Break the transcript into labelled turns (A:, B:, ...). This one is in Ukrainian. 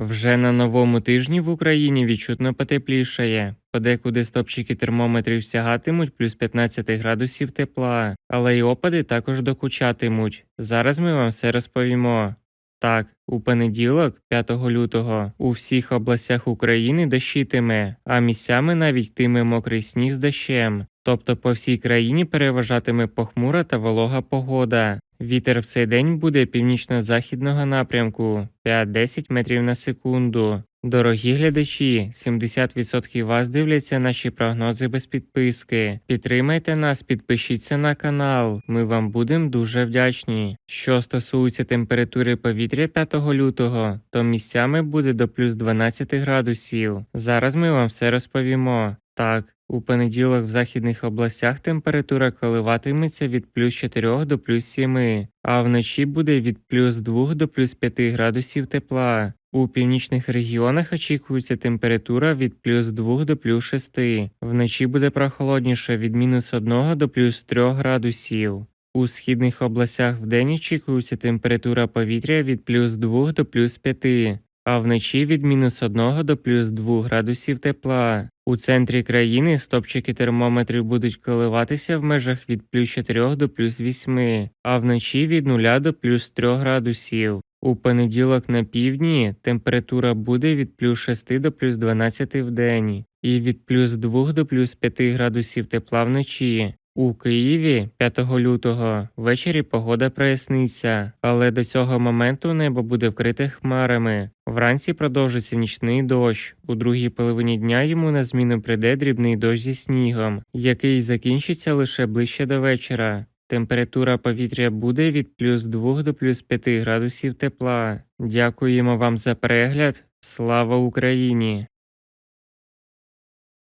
A: Вже на новому тижні в Україні відчутно потеплішає. Подекуди стопчики термометрів сягатимуть плюс 15 градусів тепла, але й опади також докучатимуть. Зараз ми вам все розповімо. Так, у понеділок, 5 лютого, у всіх областях України дощитиме, а місцями навіть йтиме мокрий сніг з дощем. Тобто по всій країні переважатиме похмура та волога погода. Вітер в цей день буде північно-західного напрямку 5-10 метрів на секунду. Дорогі глядачі, 70% вас дивляться наші прогнози без підписки. Підтримайте нас, підпишіться на канал. Ми вам будемо дуже вдячні. Що стосується температури повітря 5 лютого, то місцями буде до плюс 12 градусів. Зараз ми вам все розповімо. Так, у понеділок в західних областях температура коливатиметься від плюс 4 до плюс 7, а вночі буде від плюс 2 до плюс 5 градусів тепла. У північних регіонах очікується температура від плюс 2 до плюс 6. Вночі буде прохолодніше від мінус 1 до плюс 3 градусів. У східних областях вдень очікується температура повітря від плюс 2 до плюс 5, а вночі від мінус 1 до плюс 2 градусів тепла. У центрі країни стопчики термометрів будуть коливатися в межах від плюс 4 до плюс 8, а вночі від 0 до плюс 3 градусів. У понеділок на півдні температура буде від плюс 6 до плюс 12 в день і від плюс 2 до плюс 5 градусів тепла вночі. У Києві 5 лютого ввечері погода проясниться, але до цього моменту небо буде вкрите хмарами. Вранці продовжиться нічний дощ. У другій половині дня йому на зміну прийде дрібний дощ зі снігом, який закінчиться лише ближче до вечора. Температура повітря буде від плюс 2 до плюс 5 градусів тепла. Дякуємо вам за перегляд. Слава Україні!